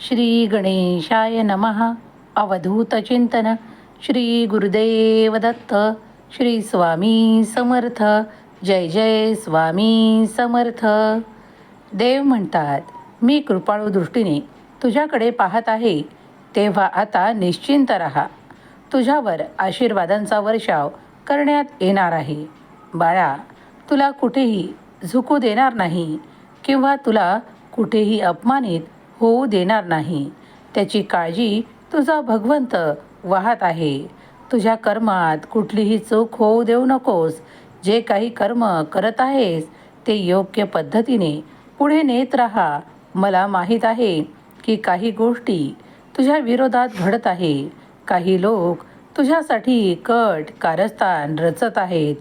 श्री गणेशाय नमः। अवधूत चिंतन। श्री गुरुदेव दत्त। श्री स्वामी समर्थ। जय जय स्वामी समर्थ। देव म्हणतात मी कृपाळू दृष्टीने तुझ्याकडे पाहत आहे तेव्हा आता निश्चिंत राहा. तुझ्यावर आशीर्वादांचा वर्षाव करण्यात येणार आहे. बाळा तुला कुठेही झुकू देणार नाही किंवा तुला कुठेही अपमानित होऊ देणार नाही. त्याची काळजी तुझा भगवंत वाहत आहे. तुझ्या कर्मात कुठलीही चूक होऊ देऊ नकोस. जे काही कर्म करत आहेस ते योग्य पद्धतीने पुढे नेत राहा. मला माहीत आहे की काही गोष्टी तुझ्या विरोधात घडत आहे. काही लोक तुझ्यासाठी कट कारस्थान रचत आहेत.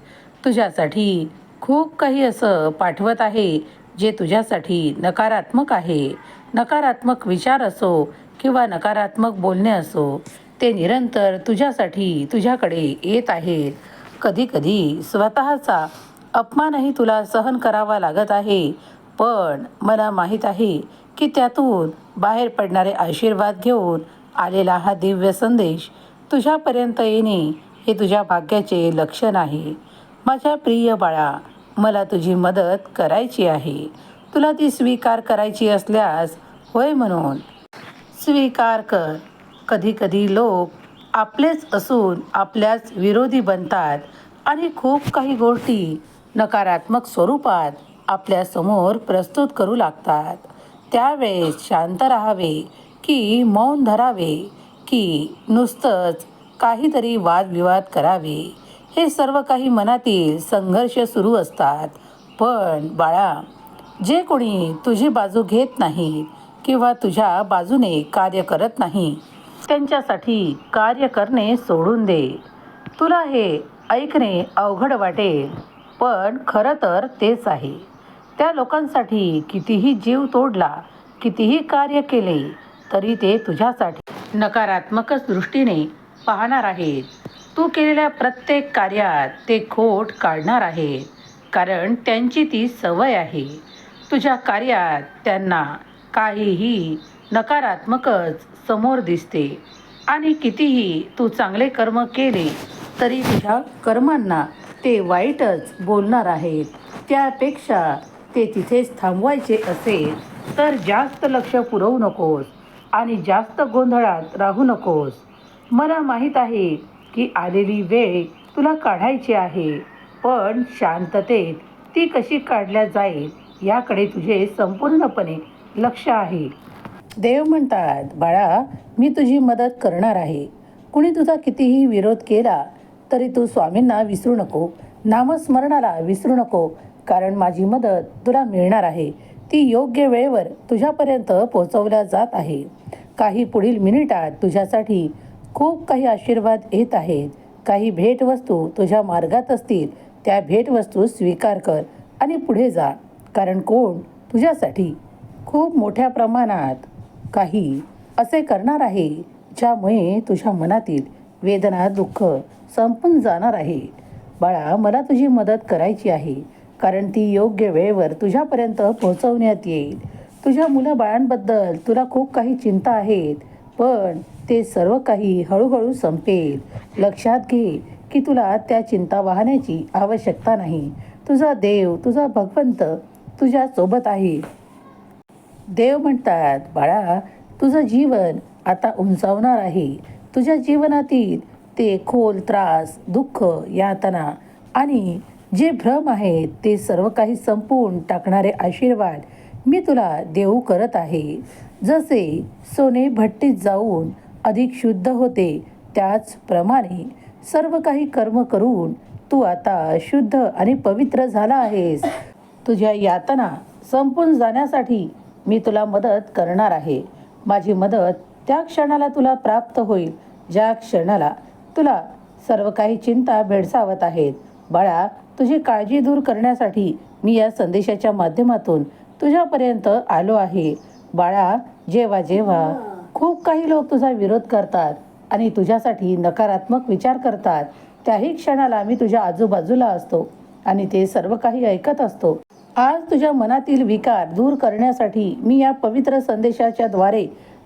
तुझ्यासाठी खूप काही असं पाठवत आहे जे तुझ्यासाठी नकारात्मक आहे. नकारात्मक विचार असो किंवा नकारात्मक बोलणे असो ते निरंतर तुझ्यासाठी तुझ्याकडे येत आहेत. कधीकधी स्वतःचा अपमानही तुला सहन करावा लागत आहे. पण मला माहीत आहे की त्यातून बाहेर पडणारे आशीर्वाद घेऊन आलेला हा दिव्य संदेश तुझ्यापर्यंत येणे हे तुझ्या भाग्याचे लक्षण आहे. माझ्या प्रिय बाळा मला तुझी मदत करायची आहे. तुला ती स्वीकार करायची असल्यास होय म्हणून. स्वीकार कर. कधीकधी लोक आपलेच असून आपल्याच विरोधी बनतात आणि खूप काही गोष्टी नकारात्मक स्वरूपात आपल्यासमोर प्रस्तुत करू लागतात. त्यावेळेस शांत राहावे की मौन धरावे की नुसतंच काहीतरी वादविवाद करावे. हे सर्व काही मनातील संघर्ष सुरू असतात. पण बाळा जे कोणी तुझी बाजू घेत नाही किंवा तुझ्या बाजूने कार्य करत नाही त्यांच्यासाठी कार्य करणे सोडून दे. तुला हे ऐकणे अवघड वाटेल पण खरं तर तेच आहे. त्या लोकांसाठी कितीही जीव तोडला कितीही कार्य केले तरी ते तुझ्यासाठी नकारात्मकच दृष्टीने पाहणार आहेत. तू केलेल्या प्रत्येक कार्यात ते खोट काढणार आहे कारण त्यांची ती सवय आहे. तुझ्या कार्यात त्यांना काहीही नकारात्मकच समोर दिसते. आणि कितीही तू चांगले कर्म केले तरी तुझ्या कर्मांना ते वाईटच बोलणार आहेत. त्यापेक्षा ते तिथेच थांबवायचे असेल तर जास्त लक्ष पुरवू नकोस आणि जास्त गोंधळात राहू नकोस. मला माहीत आहे की आलेली वेळ तुला काढायची आहे पण शांततेत ती कशी काढल्या जाईल याकडे तुझे संपूर्णपणे लक्ष आहे. देव म्हणतात बाळा मी तुझी मदत करणार आहे. कुणी तुझा कितीही विरोध केला तरी तू स्वामींना विसरू नको. नामस्मरणाला विसरू नको. कारण माझी मदत तुला मिळणार आहे. ती योग्य वेळेवर तुझ्यापर्यंत पोहोचवल्या जात आहे. काही पुढील मिनिटात तुझ्यासाठी खूप काही आशीर्वाद येत आहेत. काही भेटवस्तू तुझ्या मार्गात असतील. त्या भेटवस्तू स्वीकार कर आणि पुढे जा. कारण कोण? तुझ्यासाठी खूप मोठ्या प्रमाणात काही असे करणार आहे ज्यामुळे तुझ्या मनातील वेदना दुःख संपून जाणार आहे. बाळा मला तुझी मदत करायची आहे कारण ती योग्य वेळेवर तुझ्यापर्यंत पोहोचवण्यात येईल. तुझ्या मुलं बाळांबद्दल तुला खूप काही चिंता आहेत पण ते सर्व काही हळूहळू संपेल. लक्षात घे की तुला त्या चिंता वाहण्याची आवश्यकता नाही. तुझा देव तुझा भगवंत तुझ्या सोबत आहे. देव म्हणतात बाळा तुझं जीवन आता उंचावणार आहे. तुझ्या जीवनातील ते खोल त्रास दुःख यातना आणि जे भ्रम आहेत ते सर्व काही संपवून टाकणारे आशीर्वाद मी तुला देऊ करत आहे. जसे सोने भट्टीत जाऊन अधिक शुद्ध होते त्याचप्रमाणे सर्व काही कर्म करून तू आता शुद्ध आणि पवित्र झाला आहेस. तुझ्या यातना संपून जाण्यासाठी मी तुला मदत करणार आहे. माझी मदत त्या क्षणाला तुला प्राप्त होईल ज्या क्षणाला तुला सर्व काही चिंता भेडसावत आहेत. बाळा तुझी काळजी दूर करण्यासाठी मी या संदेशाच्या माध्यमातून तुझ्यापर्यंत आलो आहे. बाळा जेव्हा जेव्हा खूप काही लोक तुझा विरोध करतात आणि तुझ्यासाठी नकारात्मक विचार करतात त्याही क्षणाला मी तुझ्या आजूबाजूला असतो आणि ते सर्व काही ऐकत असतो. आज तुझ्या मनातील विकार दूर करण्यासाठी मी या पवित्र संदेशाच्या द्वारे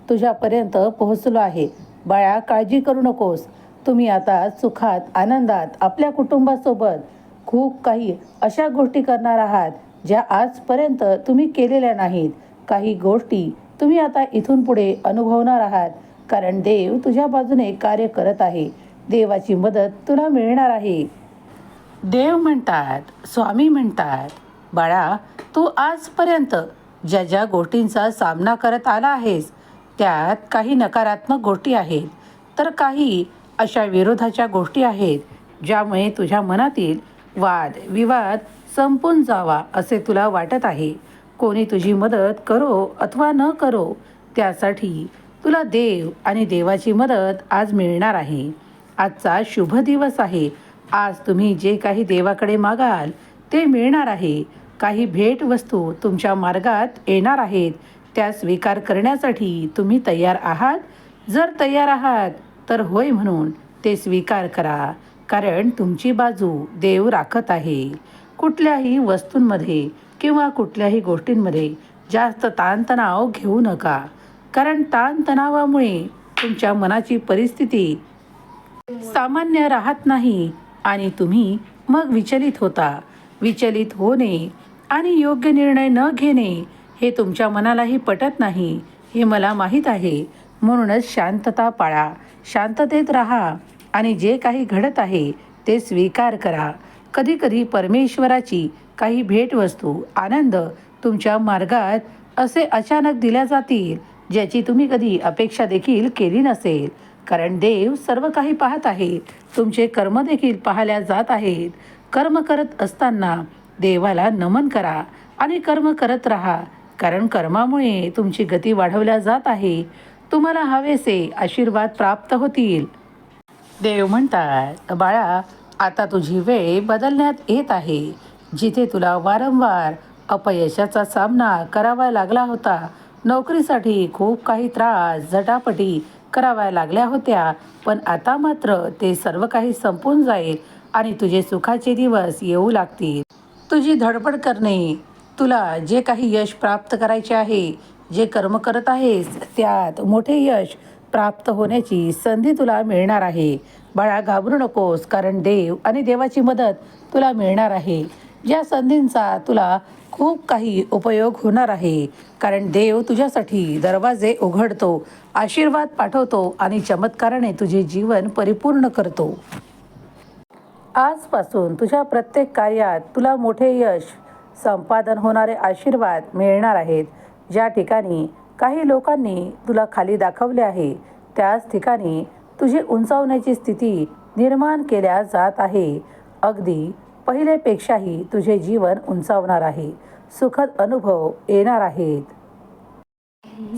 तुझ्यापर्यंत पोहोचलो आहे. बाळा काळजी करू नकोस. तुम्ही आता सुखात आनंदात आपल्या कुटुंबासोबत खूप काही अशा गोष्टी करणार आहात ज्या आजपर्यंत तुम्ही केलेल्या नाहीत. काही गोष्टी तुम्ही आता इथून पुढे अनुभवणार आहात कारण देव तुझ्या बाजूने कार्य करत आहे. देवाची मदत तुला मिळणार आहे. देव म्हणतात स्वामी म्हणतात बाळा तू आजपर्यंत ज्या ज्या गोष्टींचा सामना करत आला आहेस त्यात काही नकारात्मक गोष्टी आहेत. तर काही अशा विरोधाच्या गोष्टी आहेत ज्यामुळे तुझ्या मनातील वाद विवाद संपून जावा असे तुला वाटत आहे. कोणी तुझी मदत करो अथवा न करो त्यासाठी तुला देव आणि देवाची मदत आज मिळणार आहे. आजचा शुभ दिवस आहे. आज तुम्ही जे काही देवाकडे मागाल ते मिळणार आहे. काही भेटवस्तू तुमच्या मार्गात येणार आहेत त्या स्वीकार करण्यासाठी तुम्ही तयार आहात. जर तयार आहात तर होय म्हणून ते स्वीकार करा कारण तुमची बाजू देव राखत आहे. कुठल्याही वस्तूंमध्ये किंवा कुठल्याही गोष्टींमध्ये जास्त ताणतणाव घेऊ नका कारण ताणतणावामुळे तुमच्या मनाची परिस्थिती सामान्य राहत नाही आणि तुम्ही मग विचलित होता. विचलित होणे आणि योग्य निर्णय न घेणे हे तुमच्या मनालाही पटत नाही हे मला माहीत आहे. म्हणूनच शांतता पाळा शांततेत राहा आणि जे काही घडत आहे ते स्वीकार करा. कधीकधी परमेश्वराची काही भेटवस्तू आनंद तुमच्या मार्गात असे अचानक दिल्या जातील ज्याची तुम्ही कधी अपेक्षा देखील केली नसेल. कारण देव सर्व काही पाहत आहे. तुमचे कर्म देखील पाहिल्या जात आहेत. कर्म करत असताना देवाला नमन करा आणि कर्म करत राहा. कारण कर्मामुळे तुमची गती वाढवल्या जात आहे. तुम्हाला हवेसे आशीर्वाद प्राप्त होतील. देव म्हणतात बाळा आता तुझी वेळ बदलण्यात येत आहे. जिथे तुला वारंवार अपयशाचा सामना करावा लागला होता नोकरीसाठी खूप काही त्रास झटापटी कराव्या लागल्या होत्या. पण आता मात्र ते सर्व काही संपून जाईल आणि तुझे सुखाचे दिवस येऊ लागतील. तुझी धडपड करणे. तुला जे काही यश प्राप्त करायचे आहे जे कर्म करत आहेस त्यात मोठे यश प्राप्त होण्याची संधी तुला मिळणार आहे. बाळा घाबरू नकोस कारण देव आणि देवाची मदत तुला मिळणार आहे. ज्या संधींचा तुला खूप काही उपयोग होणार आहे कारण देव तुझ्यासाठी दरवाजे उघडतो आशीर्वाद पाठवतो आणि चमत्काराने तुझे जीवन परिपूर्ण करतो. आजपासून तुझ्या प्रत्येक कार्यात तुला मोठे यश संपादन होणारे आशीर्वाद मिळणार आहेत. ज्या ठिकाणी काही लोकांनी तुला खाली दाखवले आहे त्याच ठिकाणी तुझी उंचावण्याची स्थिती निर्माण केल्या जात आहे. अगदी पहिलेपेक्षाही तुझे जीवन उंचावणार आहे. सुखद अनुभव येणार आहेत.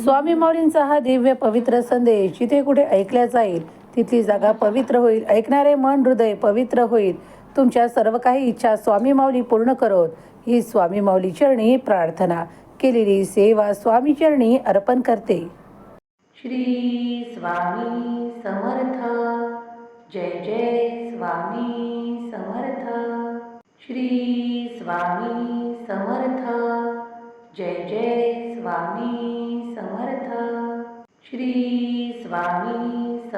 स्वामी माऊलींचा हा दिव्य पवित्र संदेश जिथे कुठे ऐकला जाईल तिथली जागा पवित्र होईल. ऐकणारे मन हृदय पवित्र होईल. तुमच्या सर्व काही इच्छा स्वामी माऊली पूर्ण करोत. ही स्वामी माऊली चरणी प्रार्थना. केलेली सेवा स्वामी चरणी अर्पण करते. श्री स्वामी समर्थ. जय जय स्वामी समर्थ. श्री स्वामी समर्थ. जय जय स्वामी समर्थ. श्री स्वामी